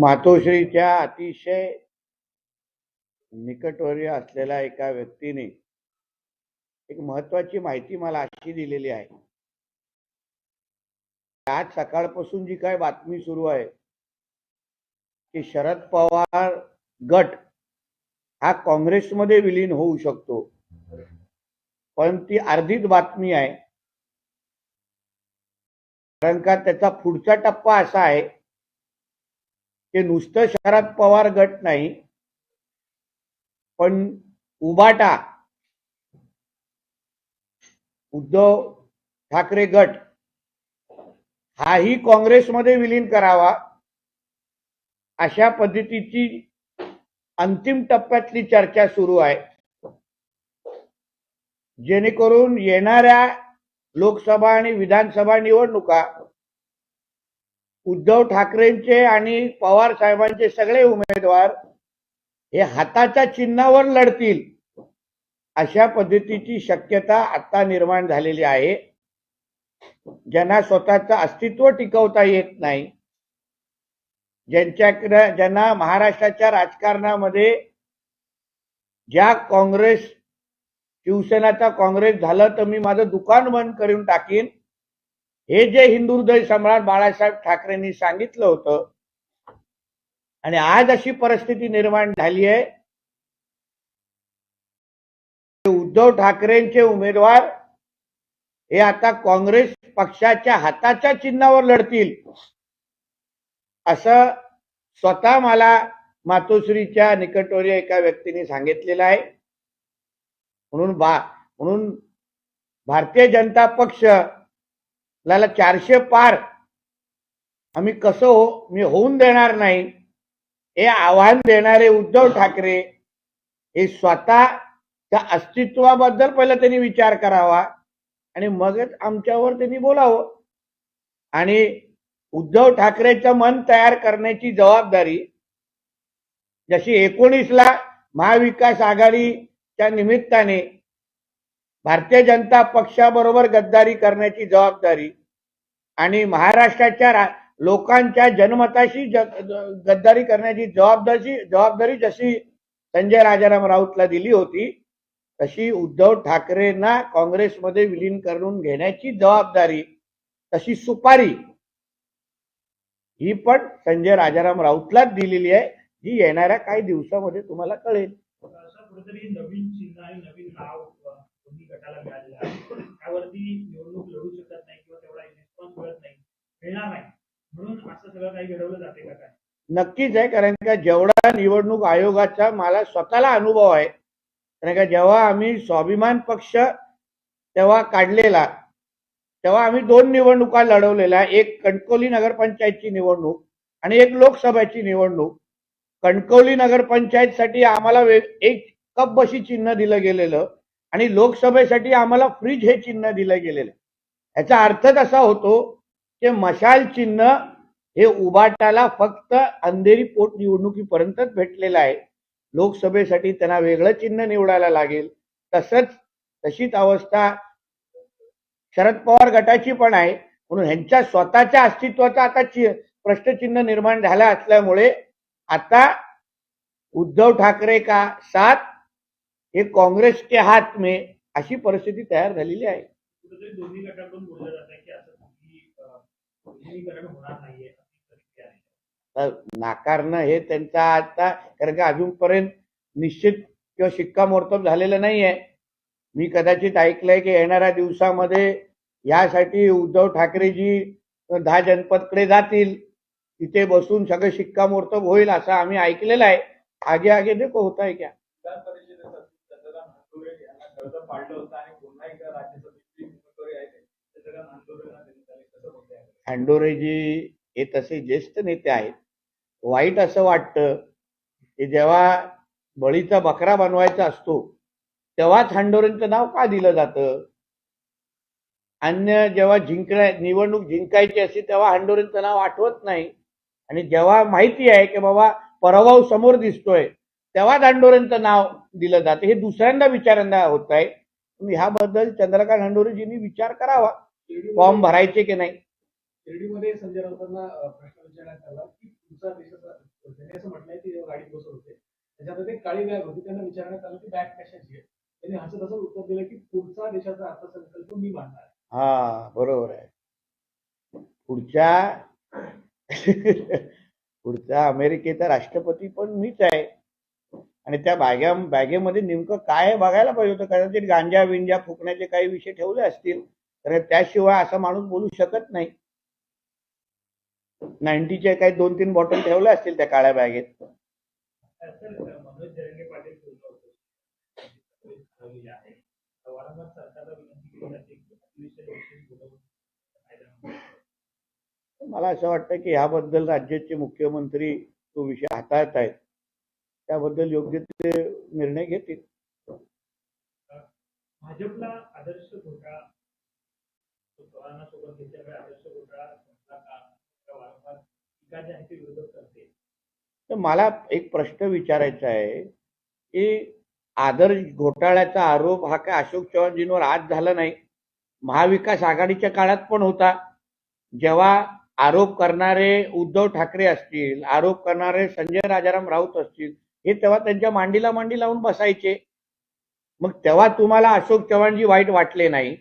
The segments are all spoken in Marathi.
मातोश्रीच्या अतिशय निकटवर्य असलेल्या एका व्यक्तीने एक महत्वाची माहिती मला अशी दिलेली आहे. आज सकाळपासून जी काय बातमी सुरू आहे की शरद पवार गट हा काँग्रेसमध्ये विलीन होऊ शकतो. पण ती अर्धीच बातमी आहे. कारण का त्याचा पुढचा टप्पा असा आहे ते नुसतं शरद पवार गट नाही पण उबाटा उद्धव ठाकरे गट हाही काँग्रेसमध्ये विलीन करावा अशा पद्धतीची अंतिम टप्प्यातली चर्चा सुरू आहे. जेणेकरून येणाऱ्या लोकसभा आणि विधानसभा निवडणुका उद्धव ठाकरेंचे आणि पवार साहेबांचे सगळे उमेदवार हे हाताच्या चिन्हावर लढतील अशा पद्धतीची शक्यता आता निर्माण झालेली आहे. ज्यांना स्वतःचं अस्तित्व टिकवता येत नाही ज्यांच्याकडे ज्यांना महाराष्ट्राच्या राजकारणामध्ये ज्या काँग्रेस शिवसेनाचा काँग्रेस झालं तर मी माझं दुकान बंद करून टाकीन. हे जे हिंदू हृदय सम्राट बाळासाहेब ठाकरेंनी सांगितलं होतं आणि आज अशी परिस्थिती निर्माण झाली आहे उद्धव ठाकरेंचे उमेदवार हे आता काँग्रेस पक्षाच्या हाताच्या चिन्हावर लढतील असं स्वतः मला मातोश्रीच्या निकटवर्य एका व्यक्तीने सांगितलेलं आहे. म्हणून बा म्हणून भारतीय जनता पक्ष ला चारशे पार आम्ही कसं हो मी होऊन देणार नाही हे आव्हान देणारे उद्धव ठाकरे हे स्वतःच्या अस्तित्वाबद्दल पहिला त्यांनी विचार करावा आणि मगच आमच्यावर त्यांनी बोलावं. आणि उद्धव ठाकरेचं मन तयार करण्याची जबाबदारी जशी एकोणीसला महाविकास आघाडीच्या निमित्ताने भारतीय जनता पक्षाबरोबर गद्दारी करण्याची जबाबदारी आणि महाराष्ट्राच्या लोकांच्या जनमताशी गद्दारी करण्याची जबाबदारी जबाबदारी जशी संजय राजाराम राऊतला दिली होती तशी उद्धव ठाकरेंना काँग्रेसमध्ये विलीन करून घेण्याची जबाबदारी तशी सुपारी ही पण संजय राजाराम राऊतलाच दिलेली आहे जी येणाऱ्या काही दिवसामध्ये तुम्हाला कळेल. नवीन चिन्ह आणि नवीन नाव अ, दोन्ही गटाला मिळालेला आहे. त्यावरती निवडणूक लढू शकत नाही किंवा तेवढा रिस्पॉन्स मिळत नाही. मिळणार नाही. म्हणून असं सगळं काही घडवलं जाते का काय? नक्कीच आहे कारण का जेवढा निवडणूक आयोगाचा मला स्वतःला अनुभव आहे कारण का जेव्हा आम्ही स्वाभिमान पक्ष तेव्हा काढलेला तेव्हा आम्ही दोन निवडणुका लढवलेल्या एक कणकवली नगरपंचायतची निवडणूक आणि एक लोकसभेची निवडणूक. कणकवली नगरपंचायतसाठी आम्हाला एक कप बशी चिन्ह दिलं गेलेलं. आणि लोकसभेसाठी आम्हाला फ्रीज हे चिन्ह दिलं गेलेलं याचा अर्थच असा होतो की मशाल चिन्ह हे उबाटाला फक्त अंधेरी पोटनिवडणुकीपर्यंतच भेटलेलं आहे. लोकसभेसाठी त्यांना वेगळं चिन्ह निवडायला लागेल. तसंच तशीच अवस्था शरद पवार गटाची पण आहे. म्हणून ह्यांच्या स्वतःच्या अस्तित्वाचा आता चि- प्रश्नचिन्ह निर्माण झाला असल्यामुळे आता उद्धव ठाकरे का सात हे काँग्रेस के हात में अशी परिस्थिती तयार झालेली आहे. दोन्ही बोललं जात आहे की असं होणार नाहीये आहे. नाकारणं हे त्यांचा आता कारण का अजूनपर्यंत निश्चित किंवा शिक्कामोर्तब झालेलं नाहीये. मी कदाचित ऐकलंय की येणाऱ्या दिवसामध्ये यासाठी उद्धव ठाकरेजी दहा जनपदकडे जातील. तिथे बसून सगळं शिक्कामोर्तब होईल असं आम्ही ऐकलेलं आहे. आगे आगे देखो होता है क्या? वाढलं होतं आणि पुन्हा एकदा राज्यसभेची उमेदवारी आहे देण्यात आले कसं हे तसे ज्येष्ठ नेते आहेत वाईट असं वाटतं की जेव्हा बळीचा बकरा बनवायचा असतो तेव्हाच हंडोरेंचं नाव का दिलं जातं? अन्य जेव्हा जिंकण्या निवडणूक जिंकायची असते तेव्हा हांडोरेंचं नाव आठवत नाही. आणि जेव्हा माहिती आहे की बाबा पराभव समोर दिसतोय तेव्हाच हंडोरेंचं नाव दिलं जातं. हे दुसऱ्यांदा विचारांना होत आहे. ह्याबद्दल चंद्रकांत हंडोरेजींनी विचार करावा. फॉर्म भरायचे की नाही? शिर्डीमध्ये संजय राऊतांना प्रश्न विचारण्यात आला की तुमचा देशाचा त्यांनी असं म्हटलंय की जेव्हा गाडीत बसत होते त्याच्यामध्ये एक काळी बॅग होती. त्यांना विचारण्यात आलं की बॅग कशाची आहे? त्यांनी हसत हसत उत्तर दिलं की पुढचा देशाचा अर्थसंकल्प मी मांडणार. हा बरोबर आहे. पुढच्या पुढचा अमेरिकेचा राष्ट्रपती पण मीच आहे. आणि त्या बॅग्या बॅगेमध्ये नेमकं काय बघायला पाहिजे होतं? कदाचित गांजा विंजा फुकण्याचे काही विषय ठेवले असतील तर त्याशिवाय असा माणूस बोलू शकत नाही. नाईन्टीचे काही दोन तीन बॉटल ठेवल्या असतील त्या काळ्या बॅगेत. मला असं वाटतं की ह्याबद्दल राज्याचे मुख्यमंत्री तो विषय हाताळत आहेत त्याबद्दल योग्य ते निर्णय घेतील. भाजपला आदर्श घोटाळा तो पवारांना सोबत घेतल्यामुळे आदर्श घोटाळा संपला का? का वारंवार टीका जी आहे ती विरोधक करते तर मला एक प्रश्न विचारायचा आहे की आदर्श घोटाळ्याचा आरोप हा काय अशोक चव्हाणजींवर आज झाला नाही? महाविकास आघाडीच्या काळात पण होता. जेव्हा आरोप करणारे उद्धव ठाकरे असतील आरोप करणारे संजय राजाराम राऊत असतील हे तेव्हा त्यांच्या मांडीला मांडी लावून बसायचे. मग तेव्हा तुम्हाला अशोक चव्हाणजी वाईट वाटले नाही.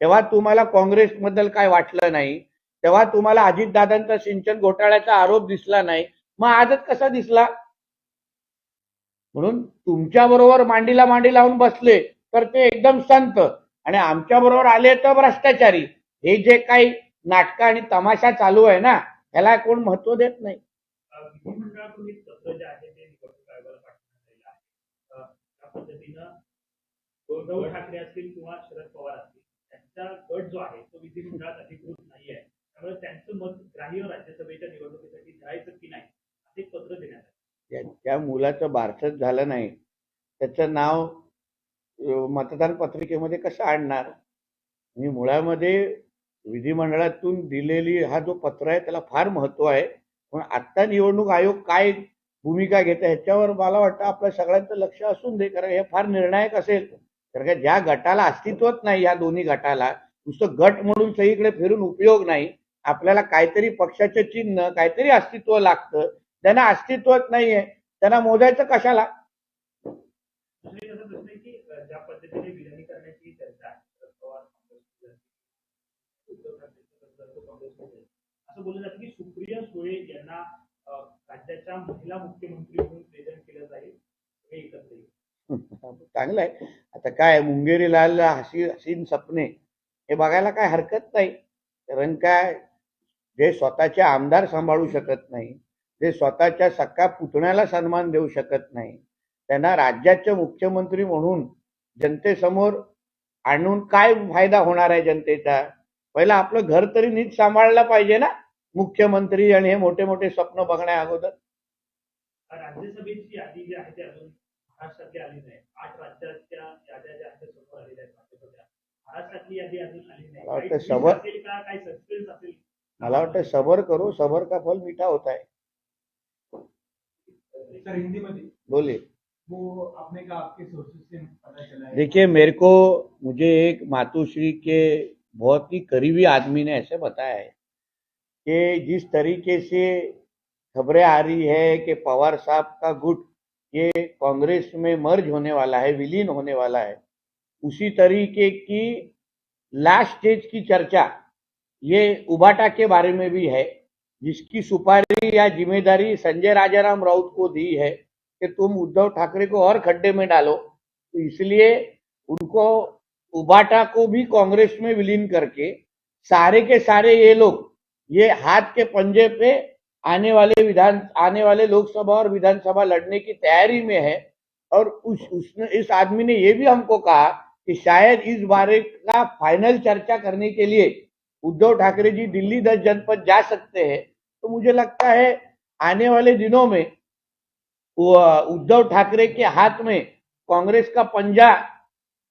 तेव्हा तुम्हाला काँग्रेसबद्दल काय वाटलं नाही. तेव्हा तुम्हाला अजितदादांचा सिंचन घोटाळ्याचा आरोप दिसला नाही. मग आजच कसा दिसला? म्हणून तुमच्या बरोबर मांडीला मांडी लावून बसले तर ते एकदम संत. आणि आमच्या बरोबर आले तर भ्रष्टाचारी. हे जे काही नाटक आणि तमाशा चालू आहे ना याला कोण महत्त्व देत नाही अं, विधिमंडळाकडून एक पत्र जे आहे ते निवडणूक आयोगाला पाठवण्यात आलेलं आहे अं, त्या पद्धतीनं उद्धव ठाकरे असतील किंवा शरद पवार असतील त्यांचा गट जो आहे तो विधिमंडळात अधिकृत नाही आहे. त्यामुळे त्यांचं मत ग्राह्य राज्यसभेच्या निवडणुकीसाठी धरायचं की नाही असे पत्र देण्यात आले. त्या- मुलाचं बारसच झालं नाही त्याचं नाव मतदान पत्रिकेमध्ये कसं आणणार? मी मुळामध्ये विधिमंडळातून दिलेली हा जो पत्र आहे त्याला फार महत्त्व आहे. पण आत्ता निवडणूक आयोग काय भूमिका घेत याच्यावर ह्याच्यावर मला वाटतं आपल्या सगळ्यांचं लक्ष असून दे कारण हे फार निर्णायक असेल. कारण का ज्या गटाला अस्तित्वच नाही या दोन्ही गटाला नुसतं गट म्हणून सगळीकडे फिरून उपयोग नाही. आपल्याला काहीतरी पक्षाचं चिन्ह काहीतरी अस्तित्व लागतं. त्यांना अस्तित्वच नाहीये. त्यांना मोजायचं कशाला? असं बोललं जातं की सुप्रिया सुळे यांना राज्याच्या महिला मुख्यमंत्री म्हणून प्रेझेंट केलं जाईल हे एकत्र येईल चांगलं आहे. आता काय मुंगेरी लाल हसी हसीन सपने हे बघायला काय हरकत नाही. कारण काय जे स्वतःचे आमदार सांभाळू शकत नाही जे स्वतःच्या सक्का पुतण्याला सन्मान देऊ शकत नाही त्यांना राज्याचे मुख्यमंत्री म्हणून जनतेसमोर आणून काय फायदा होणार आहे जनतेचा? पहिला आपलं घर तरी नीट सांभाळलं पाहिजे ना? मुख्यमंत्री आणि हे मोठे मोठे स्वप्न बघण्या अगोदर. राज्यसभेची यादी जी आहे ती अजून महाराष्ट्रातली आली नाही. आठ राज्याच्या याद्या ज्या आहेत त्या समोर आलेल्या आहेत भाजपच्या महाराष्ट्रातली यादी अजून आली नाही. मला वाटतं काही असेल का काही सस्पेन्स असेल? मला वाटतं सबर करो सबर का फल मीठा होता है सर हिंदी मध्ये बोलिए. वो आपने कहा आपके सोर्सेज से पता चला है। देखिए मेरे को मुझे एक मातोश्री के बहुत ही करीबी आदमी ने ऐसे बताया है। कि जिस तरीके से खबरें आ रही है कि पवार साहब का गुट ये कांग्रेस में मर्ज होने वाला है, विलीन होने वाला है, उसी तरीके की लास्ट स्टेज की चर्चा ये उबाटा के बारे में भी है, जिसकी सुपारी या ज़िम्मेदारी संजय राजाराम राउत को दी है कि तुम उद्धव ठाकरे को और खड्डे में डालो। तो इसलिए उनको उबाटा को भी कांग्रेस में विलीन करके सारे के सारे ये लोग ये हाथ के पंजे पे आने वाले विधान, आने वाले लोकसभा और विधानसभा लड़ने की तैयारी में है। और उस, उसने, इस आदमी ने ये भी हमको कहा कि शायद इस बारे का फाइनल चर्चा करने के लिए उद्धव ठाकरे जी दिल्ली दस जनपद जा सकते हैं। तो मुझे लगता है आने वाले दिनों में उद्धव ठाकरे के हाथ में कांग्रेस का पंजा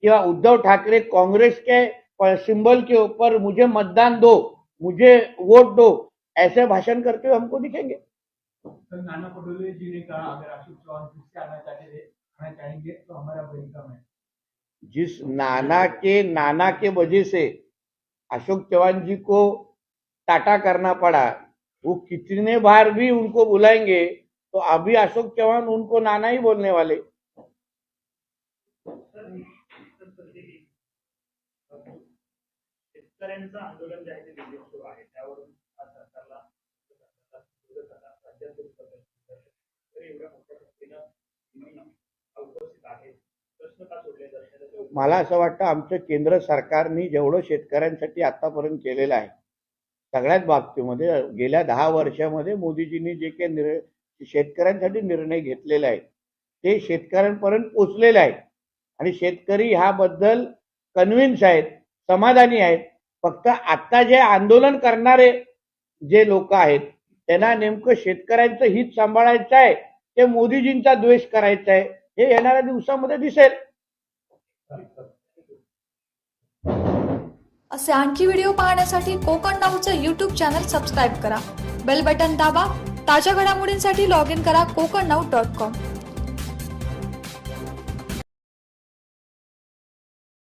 या उद्धव ठाकरे कांग्रेस के सिंबल के ऊपर मुझे मतदान दो। मुझे वोट दो ऐसे भाषण करते हुए हमको दिखेंगे। सर नाना पटोले जी ने कहा अगर अशोक चौहान फिर से आना चाहते थे आना चाहेंगे तो हमारा वेलकम है। जिस नाना के नाना के वजह से अशोक चौहान जी को टाटा करना पड़ा वो कितने बार भी उनको बुलाएँगे तो अभी अशोक चौहान उनको नाना ही बोलने वाले। शेतकऱ्यांचं आंदोलन जे आहे ते दिल्लीत सुरू आहे त्यावरून आज सरकारला राज्यात एवढ्या मोठ्या संख्येनं उपस्थित आहे प्रश्न का सोडले जातात मला असं वाटतं आमचं केंद्र सरकारने जेवढं शेतकऱ्यांसाठी आतापर्यंत केलेलं आहे सगळ्याच बाबतीमध्ये गेल्या दहा वर्षामध्ये मोदीजींनी जे काही निर् शेतकऱ्यांसाठी निर्णय घेतलेले आहेत ते शेतकऱ्यांपर्यंत पोचलेले आहेत. आणि शेतकरी ह्याबद्दल कन्व्हिन्स आहेत समाधानी आहेत. फक्त आता जे आंदोलन करणारे जे लोक आहेत त्यांना नेमकं शेतकऱ्यांचं हित सांभाळायचं आहे ते मोदीजींचा द्वेष करायचा आहे हे येणाऱ्या दिवसामध्ये दिसेल. असे आणखी व्हिडिओ पाहण्यासाठी कोकण नाऊचं युट्यूब चॅनल सबस्क्राईब करा. बेल बटन दाबा ताज्या घडामोडींसाठी लॉग इन करा कोकण नाऊ डॉट कॉम